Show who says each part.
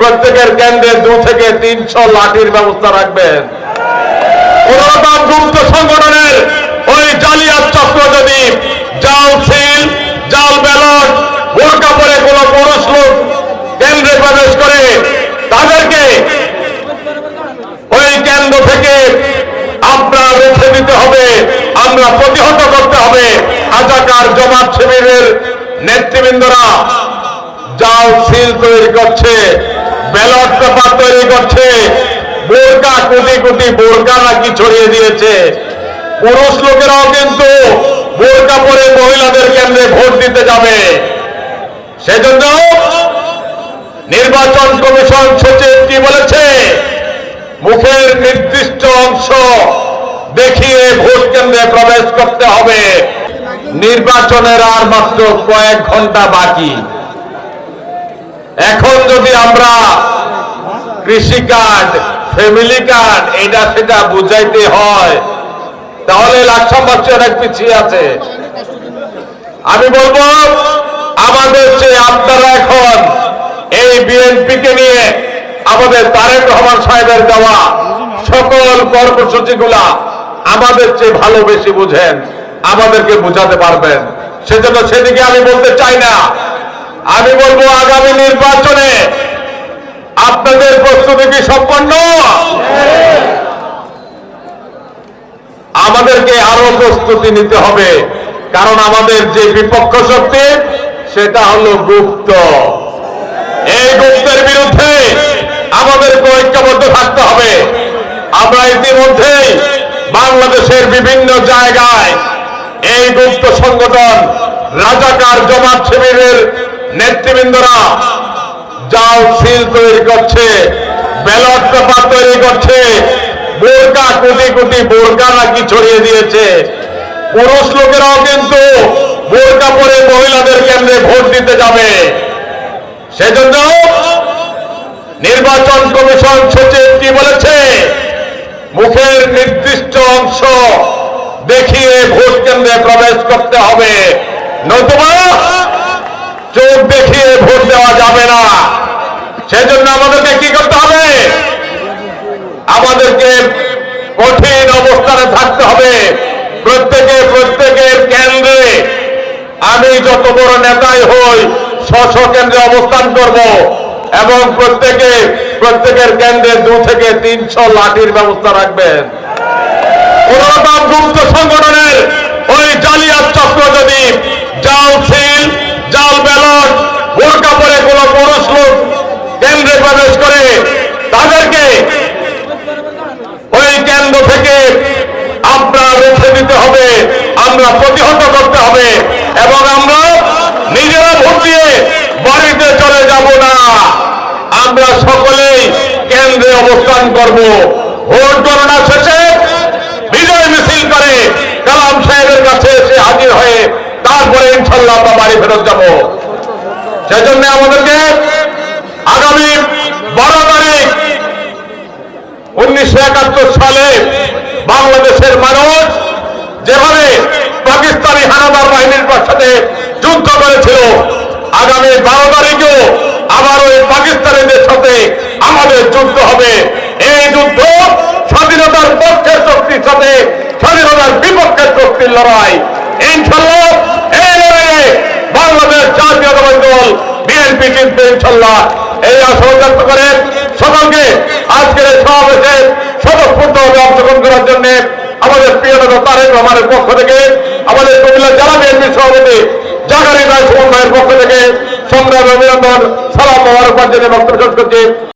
Speaker 1: প্রত্যেকের কেন্দ্রে দু থেকে তিনশো লাঠির ব্যবস্থা রাখবেন। গুপ্ত সংগঠনের ওই জালিয়াত চক্র যদি জাল, সিল, জাল, ব্যালট, বোরকা পরে কোন পুরুষ লোক কেন্দ্রে প্রবেশ করে, তাদেরকে ওই কেন্দ্র থেকে আপনার রেখে দিতে হবে, আমরা প্রতিহত করতে হবে। আজাকার জমাত শিবিরের নেতৃবৃন্দরা জাল, সিল তৈরি করছে। ব্যালট পেপার তৈরি করছে। বোরকা, কোটি কোটি বোরকা নাকি ছড়িয়ে দিয়েছে। পুরুষ লোকেরাও কিন্তু বোরকা পরে মহিলাদের কেন্দ্রে ভোট দিতে যাবে। সেজন্য নির্বাচন কমিশন সচিব কি বলেছে? মুখের নির্দিষ্ট অংশ দেখিয়ে ভোট কেন্দ্রে প্রবেশ করতে হবে। নির্বাচনের আর মাত্র কয়েক ঘণ্টা বাকি। এখন যদি আমরা কৃষি কার্ড, ফ্যামিলি কার্ড, এটা সেটা বুঝাইতে হয়, তাহলে লাকসাম বাচ্চা অনেক পিছিয়ে আছে। আমি বলব, আমাদের চেয়ে আপনারা এখন, এই বিএনপিকে নিয়ে আমাদের তারেক রহমান সাহেবের দেওয়া সকল কর্মসূচিগুলা আমাদের চেয়ে ভালো বেশি বুঝেন, আমাদেরকে বুঝাতে পারবেন। সেজন্য সেদিকে আমি বলতে চাই না। আমি বলব আগামী নির্বাচনে আপনাদের প্রস্তুতি কি সম্পন্ন? আমাদেরকে আরও প্রস্তুতি নিতে হবে, কারণ আমাদের যে বিপক্ষ শক্তি, সেটা হলো গুপ্ত। এই গুপ্তের বিরুদ্ধে আমাদেরকে ঐক্যবদ্ধ থাকতে হবে। আমরা ইতিমধ্যেই বাংলাদেশের বিভিন্ন জায়গায় এই গুপ্ত সংগঠন, রাজাকার জমাত শিবিরের নেতৃবৃন্দরা জাল সিল তৈরি করছে, ব্যালট পেপার তৈরি করছে, বোরকা কোটি কোটি বোরকা নাকি ছড়িয়ে দিয়েছে। পুরুষ লোকেরাও কিন্তু বোরকা পরে মহিলাদের কেন্দ্রে ভোট দিতে যাবে। সেজন্য নির্বাচন কমিশন সচিব কি বলেছে? মুখের নির্দিষ্ট অংশ দেখিয়ে ভোট কেন্দ্রে প্রবেশ করতে হবে। নতুবা চোখ দেখিয়ে ভোট দেওয়া যাবে না। সেজন্য আমাদেরকে কি করতে হবে? আমাদেরকে কঠিন অবস্থানে থাকতে হবে। প্রত্যেকে প্রত্যেকের কেন্দ্রে আমি যত বড় নেতাই হই স্ব কেন্দ্রে অবস্থান করব এবং প্রত্যেকে প্রত্যেকের কেন্দ্রে দু থেকে তিনশো লাঠির ব্যবস্থা রাখবেন। কোন গুপ্ত সংগঠনের ওই জালিয়াত চক্র যদি জাল সিল জাল ব্যালট বোরকা পরে কোন পুরুষ লোক কেন্দ্রে প্রবেশ করে তাদেরকে ওই কেন্দ্র থেকে আপনার রেখে হবে আমরা প্রতিহত করতে হবে এবং আমরা নিজেরা ভোট দিয়ে বাড়িতে চলে যাব না। আমরা সকলেই কেন্দ্রে অবস্থান করব। ভোট গণনা শেষে বিজয় মিছিল করে কালাম সাহেবের কাছে এসে হাজির হয়ে তারপরে ইনশাল্লাহ আমরা বাড়ি ফেরত যাব। সেজন্য আমাদেরকে আগামী বারো তারিখ উনিশশো একাত্তর সালে বাংলাদেশের মানুষ যেভাবে পাকিস্তানি হানাদার বাহিনীর সাথে যুদ্ধ করেছিল আগামী বারো তারিখেও আবার ওই পাকিস্তানিদের সাথে আমাদের যুদ্ধ হবে। এই যুদ্ধ স্বাধীনতার পক্ষের শক্তির সাথে, স্বাধীনতার বিপক্ষের শক্তির লড়াই। আমাদের পক্ষ থেকে, আমাদের কুমিল্লা জেলা বিএনপি সভাপতি জাগারি রায় পক্ষ থেকে সংগ্রাম অভিনন্দন, সালাম মোবারকবাদ বক্তব্য করছি।